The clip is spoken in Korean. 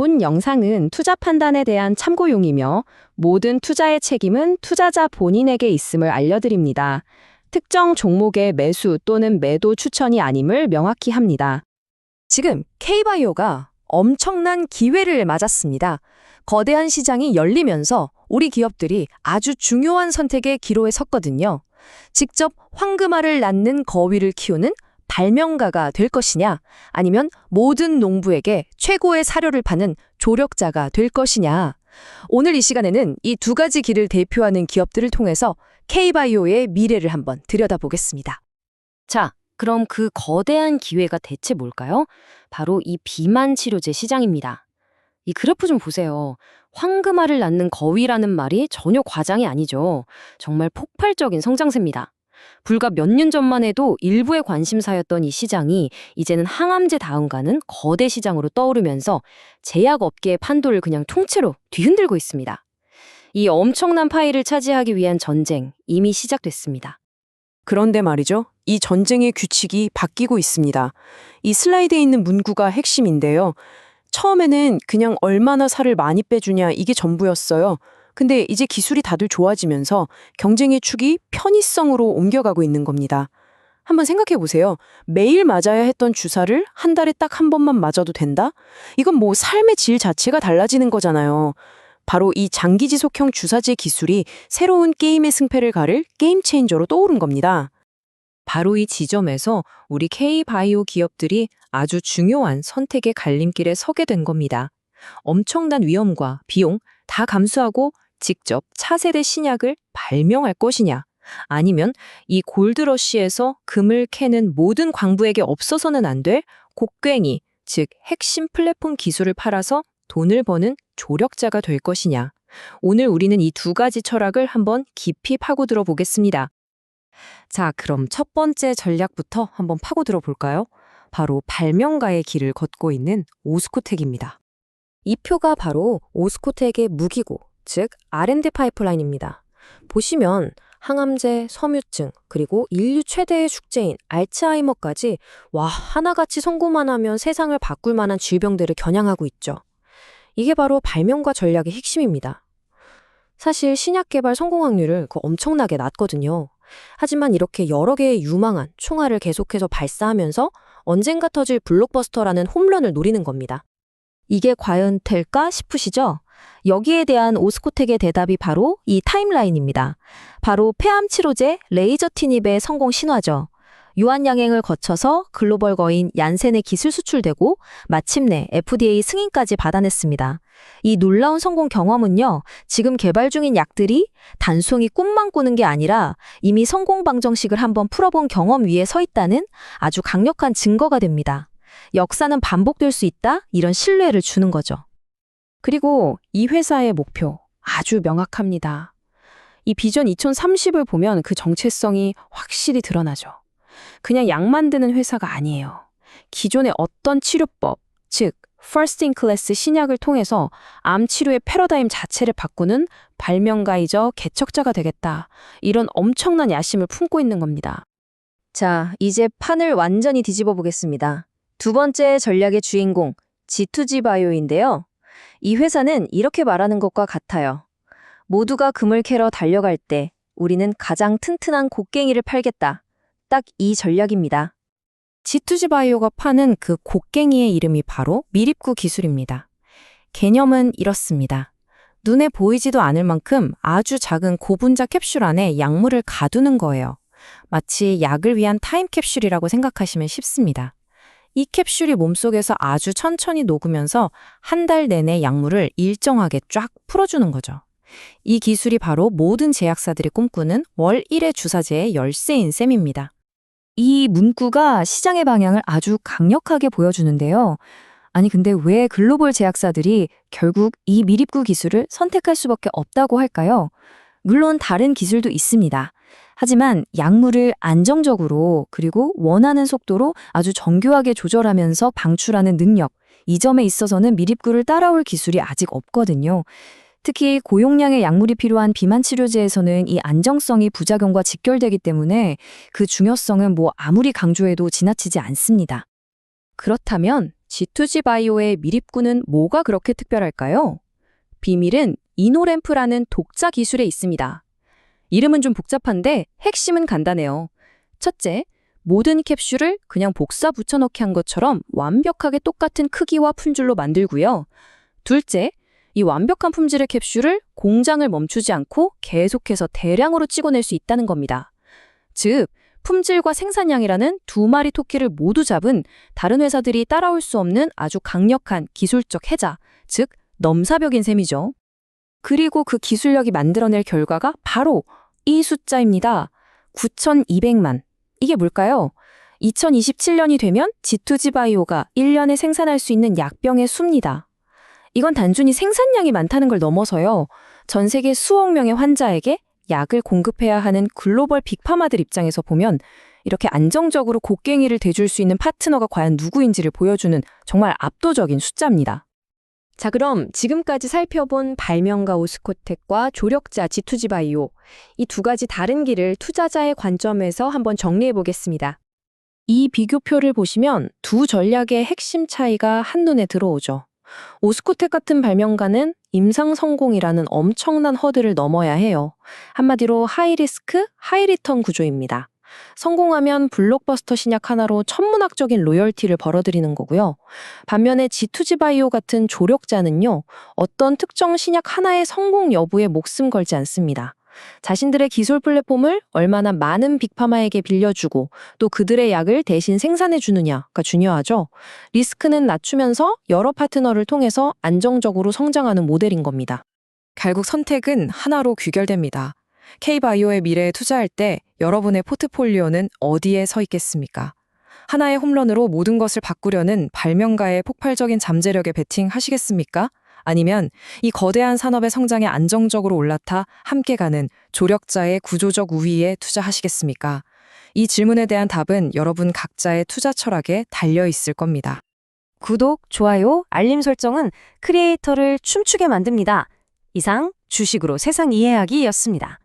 본 영상은 투자 판단에 대한 참고용이며 모든 투자의 책임은 투자자 본인에게 있음을 알려드립니다. 특정 종목의 매수 또는 매도 추천이 아님을 명확히 합니다. 지금 K바이오가 엄청난 기회를 맞았습니다. 거대한 시장이 열리면서 우리 기업들이 아주 중요한 선택의 기로에 섰거든요. 직접 황금알을 낳는 거위를 키우는 발명가가 될 것이냐, 아니면 모든 농부에게 최고의 사료를 파는 조력자가 될 것이냐. 오늘 이 시간에는 이 두 가지 길을 대표하는 기업들을 통해서 K바이오의 미래를 한번 들여다보겠습니다. 자, 그럼 그 거대한 기회가 대체 뭘까요? 바로 이 비만 치료제 시장입니다. 이 그래프 좀 보세요. 황금알을 낳는 거위라는 말이 전혀 과장이 아니죠. 정말 폭발적인 성장세입니다. 불과 몇 년 전만 해도 일부의 관심사였던 이 시장이 이제는 항암제 다음가는 거대 시장으로 떠오르면서 제약업계의 판도를 그냥 통째로 뒤흔들고 있습니다. 이 엄청난 파이를 차지하기 위한 전쟁 이미 시작됐습니다. 그런데 말이죠. 이 전쟁의 규칙이 바뀌고 있습니다. 이 슬라이드에 있는 문구가 핵심인데요. 처음에는 그냥 얼마나 살을 많이 빼주냐 이게 전부였어요. 근데 이제 기술이 다들 좋아지면서 경쟁의 축이 편의성으로 옮겨가고 있는 겁니다. 한번 생각해 보세요. 매일 맞아야 했던 주사를 한 달에 딱 한 번만 맞아도 된다? 이건 뭐 삶의 질 자체가 달라지는 거잖아요. 바로 이 장기 지속형 주사제 기술이 새로운 게임의 승패를 가를 게임 체인저로 떠오른 겁니다. 바로 이 지점에서 우리 K바이오 기업들이 아주 중요한 선택의 갈림길에 서게 된 겁니다. 엄청난 위험과 비용 다 감수하고 직접 차세대 신약을 발명할 것이냐, 아니면 이 골드러시에서 금을 캐는 모든 광부에게 없어서는 안 될 곡괭이, 즉 핵심 플랫폼 기술을 팔아서 돈을 버는 조력자가 될 것이냐. 오늘 우리는 이 두 가지 철학을 한번 깊이 파고들어 보겠습니다. 자, 그럼 첫 번째 전략부터 한번 파고들어 볼까요? 바로 발명가의 길을 걷고 있는 오스코텍입니다. 이 표가 바로 오스코텍의 무기고, 즉 R&D 파이프라인입니다. 보시면 항암제, 섬유증, 그리고 인류 최대의 숙제인 알츠하이머까지 와 하나같이 성공만 하면 세상을 바꿀 만한 질병들을 겨냥하고 있죠. 이게 바로 발명과 전략의 핵심입니다. 사실 신약 개발 성공 확률을 그 엄청나게 낮거든요. 하지만 이렇게 여러 개의 유망한 총알을 계속해서 발사하면서 언젠가 터질 블록버스터라는 홈런을 노리는 겁니다. 이게 과연 될까 싶으시죠? 여기에 대한 오스코텍의 대답이 바로 이 타임라인입니다. 바로 폐암 치료제 레이저 티닙의 성공 신화죠. 유한양행을 거쳐서 글로벌 거인 얀센에 기술 수출되고 마침내 FDA 승인까지 받아냈습니다. 이 놀라운 성공 경험은요, 지금 개발 중인 약들이 단순히 꿈만 꾸는 게 아니라 이미 성공 방정식을 한번 풀어본 경험 위에 서 있다는 아주 강력한 증거가 됩니다. 역사는 반복될 수 있다? 이런 신뢰를 주는 거죠. 그리고 이 회사의 목표 아주 명확합니다. 이 비전 2030을 보면 그 정체성이 확실히 드러나죠. 그냥 약 만드는 회사가 아니에요. 기존의 어떤 치료법, 즉 first in class 신약을 통해서 암 치료의 패러다임 자체를 바꾸는 발명가이자 개척자가 되겠다. 이런 엄청난 야심을 품고 있는 겁니다. 자, 이제 판을 완전히 뒤집어 보겠습니다. 두 번째 전략의 주인공, G2G 바이오인데요. 이 회사는 이렇게 말하는 것과 같아요. 모두가 금을 캐러 달려갈 때 우리는 가장 튼튼한 곡괭이를 팔겠다. 딱 이 전략입니다. G2G 바이오가 파는 그 곡괭이의 이름이 바로 미립구 기술입니다. 개념은 이렇습니다. 눈에 보이지도 않을 만큼 아주 작은 고분자 캡슐 안에 약물을 가두는 거예요. 마치 약을 위한 타임캡슐이라고 생각하시면 쉽습니다. 이 캡슐이 몸속에서 아주 천천히 녹으면서 한 달 내내 약물을 일정하게 쫙 풀어주는 거죠. 이 기술이 바로 모든 제약사들이 꿈꾸는 월 1회 주사제의 열쇠인 셈입니다. 이 문구가 시장의 방향을 아주 강력하게 보여주는데요. 아니 근데 왜 글로벌 제약사들이 결국 이 미립구 기술을 선택할 수밖에 없다고 할까요? 물론 다른 기술도 있습니다. 하지만 약물을 안정적으로 그리고 원하는 속도로 아주 정교하게 조절하면서 방출하는 능력, 이 점에 있어서는 미립구를 따라올 기술이 아직 없거든요. 특히 고용량의 약물이 필요한 비만 치료제에서는 이 안정성이 부작용과 직결되기 때문에 그 중요성은 뭐 아무리 강조해도 지나치지 않습니다. 그렇다면 G2G 바이오의 미립구는 뭐가 그렇게 특별할까요? 비밀은 이노램프라는 독자 기술에 있습니다. 이름은 좀 복잡한데 핵심은 간단해요. 첫째, 모든 캡슐을 그냥 복사 붙여넣기 한 것처럼 완벽하게 똑같은 크기와 품질로 만들고요. 둘째, 이 완벽한 품질의 캡슐을 공장을 멈추지 않고 계속해서 대량으로 찍어낼 수 있다는 겁니다. 즉, 품질과 생산량이라는 두 마리 토끼를 모두 잡은 다른 회사들이 따라올 수 없는 아주 강력한 기술적 해자, 즉 넘사벽인 셈이죠. 그리고 그 기술력이 만들어낼 결과가 바로 이 숫자입니다. 9,200만. 이게 뭘까요? 2027년이 되면 G2G 바이오가 1년에 생산할 수 있는 약병의 수입니다. 이건 단순히 생산량이 많다는 걸 넘어서요. 전 세계 수억 명의 환자에게 약을 공급해야 하는 글로벌 빅파마들 입장에서 보면 이렇게 안정적으로 곡괭이를 대줄 수 있는 파트너가 과연 누구인지를 보여주는 정말 압도적인 숫자입니다. 자, 그럼 지금까지 살펴본 발명가 오스코텍과 조력자 G2G 바이오 이 두 가지 다른 길을 투자자의 관점에서 한번 정리해 보겠습니다. 이 비교표를 보시면 두 전략의 핵심 차이가 한눈에 들어오죠. 오스코텍 같은 발명가는 임상 성공이라는 엄청난 허들을 넘어야 해요. 한마디로 하이 리스크, 하이 리턴 구조입니다. 성공하면 블록버스터 신약 하나로 천문학적인 로열티를 벌어들이는 거고요. 반면에 G2G 바이오 같은 조력자는요, 어떤 특정 신약 하나의 성공 여부에 목숨 걸지 않습니다. 자신들의 기술 플랫폼을 얼마나 많은 빅파마에게 빌려주고 또 그들의 약을 대신 생산해 주느냐가 중요하죠. 리스크는 낮추면서 여러 파트너를 통해서 안정적으로 성장하는 모델인 겁니다. 결국 선택은 하나로 귀결됩니다. K바이오의 미래에 투자할 때 여러분의 포트폴리오는 어디에 서 있겠습니까? 하나의 홈런으로 모든 것을 바꾸려는 발명가의 폭발적인 잠재력에 베팅하시겠습니까? 아니면 이 거대한 산업의 성장에 안정적으로 올라타 함께 가는 조력자의 구조적 우위에 투자하시겠습니까? 이 질문에 대한 답은 여러분 각자의 투자 철학에 달려 있을 겁니다. 구독, 좋아요, 알림 설정은 크리에이터를 춤추게 만듭니다. 이상 주식으로 세상 이해하기였습니다.